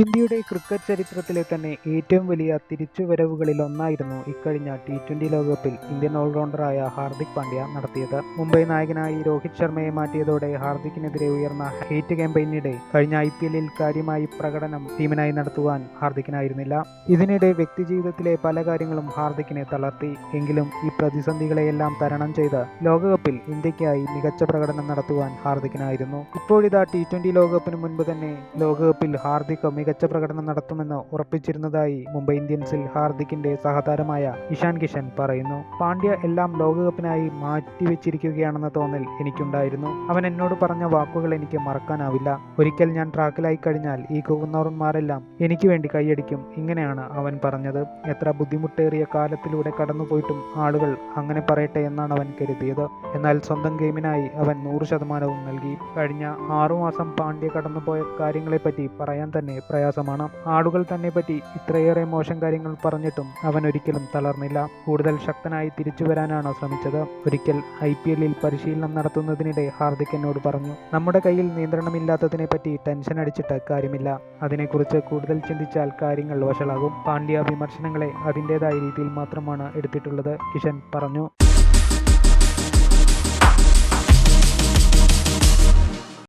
ഇന്ത്യയുടെ ക്രിക്കറ്റ് ചരിത്രത്തിലെ തന്നെ ഏറ്റവും വലിയ തിരിച്ചുവരവുകളിൽ ഒന്നായിരുന്നു ഇക്കഴിഞ്ഞ ടി ട്വന്റി ലോകകപ്പിൽ ഇന്ത്യൻ ഓൾറൗണ്ടറായ ഹാർദിക് പാണ്ഡ്യ നടത്തിയത്. മുംബൈ നായകനായി രോഹിത് ശർമ്മയെ മാറ്റിയതോടെ ഹാർദിക്കിനെതിരെ ഉയർന്ന ഹേറ്റ് ക്യാമ്പയിനിടെ കഴിഞ്ഞ ഐ പി എല്ലിൽ കാര്യമായി പ്രകടനം ടീമിനായി നടത്തുവാൻ ഹാർദിക്കിനായിരുന്നില്ല. ഇതിനിടെ വ്യക്തിജീവിതത്തിലെ പല കാര്യങ്ങളും ഹാർദിക്കിനെ തളർത്തി. എങ്കിലും ഈ പ്രതിസന്ധികളെയെല്ലാം തരണം ചെയ്ത് ലോകകപ്പിൽ ഇന്ത്യക്കായി മികച്ച പ്രകടനം നടത്തുവാൻ ഹാർദിക്കിനായിരുന്നു. ഇപ്പോഴിതാ ടി ട്വന്റി ലോകകപ്പിന് മുൻപ് തന്നെ ലോകകപ്പിൽ ഹാർദിക് മികച്ച പ്രകടനം നടത്തുമെന്ന് ഉറപ്പിച്ചിരുന്നതായി മുംബൈ ഇന്ത്യൻസിൽ ഹാർദിക്കിന്റെ സഹതാരമായ ഇഷാൻ കിഷൻ പറയുന്നു. പാണ്ഡ്യ എല്ലാം ലോകകപ്പിനായി മാറ്റിവെച്ചിരിക്കുകയാണെന്ന തോന്നൽ എനിക്കുണ്ടായിരുന്നു. അവൻ എന്നോട് പറഞ്ഞ വാക്കുകൾ എനിക്ക് മറക്കാനാവില്ല. ഒരിക്കൽ ഞാൻ ട്രാക്കിലായി കഴിഞ്ഞാൽ ഈ കുകുന്നോറന്മാരെല്ലാം എനിക്ക് വേണ്ടി കൈയടിക്കും. ഇങ്ങനെയാണ് അവൻ പറഞ്ഞത്. എത്ര ബുദ്ധിമുട്ടേറിയ കാലത്തിലൂടെ കടന്നുപോയിട്ടും ആളുകൾ അങ്ങനെ പറയട്ടെ എന്നാണ് അവൻ കരുതിയത്. എന്നാൽ സ്വന്തം ഗെയിമിനായി അവൻ നൂറ് ശതമാനവും നൽകി. കഴിഞ്ഞ ആറുമാസം പാണ്ഡ്യ കടന്നുപോയ കാര്യങ്ങളെപ്പറ്റി പറയാൻ തന്നെ പ്രയാസമാണ്. ആടുകൾ തന്നെ പറ്റി ഇത്രയേറെ മോശം കാര്യങ്ങൾ പറഞ്ഞിട്ടും അവൻ ഒരിക്കലും തളർന്നില്ല. കൂടുതൽ ശക്തനായി തിരിച്ചു വരാനാണ് ശ്രമിച്ചത്. ഒരിക്കൽ ഐ പി എല്ലിൽ പരിശീലനം നടത്തുന്നതിനിടെ ഹാർദിക് എന്നോട് പറഞ്ഞു നമ്മുടെ കയ്യിൽ നിയന്ത്രണമില്ലാത്തതിനെ പറ്റി ടെൻഷൻ അടിച്ചിട്ട് കാര്യമില്ല. അതിനെക്കുറിച്ച് കൂടുതൽ ചിന്തിച്ചാൽ കാര്യങ്ങൾ വഷളാകും. പാണ്ഡ്യ വിമർശനങ്ങളെ അതിന്റെതായ രീതിയിൽ മാത്രമാണ് എടുത്തിട്ടുള്ളത് കിഷൻ പറഞ്ഞു.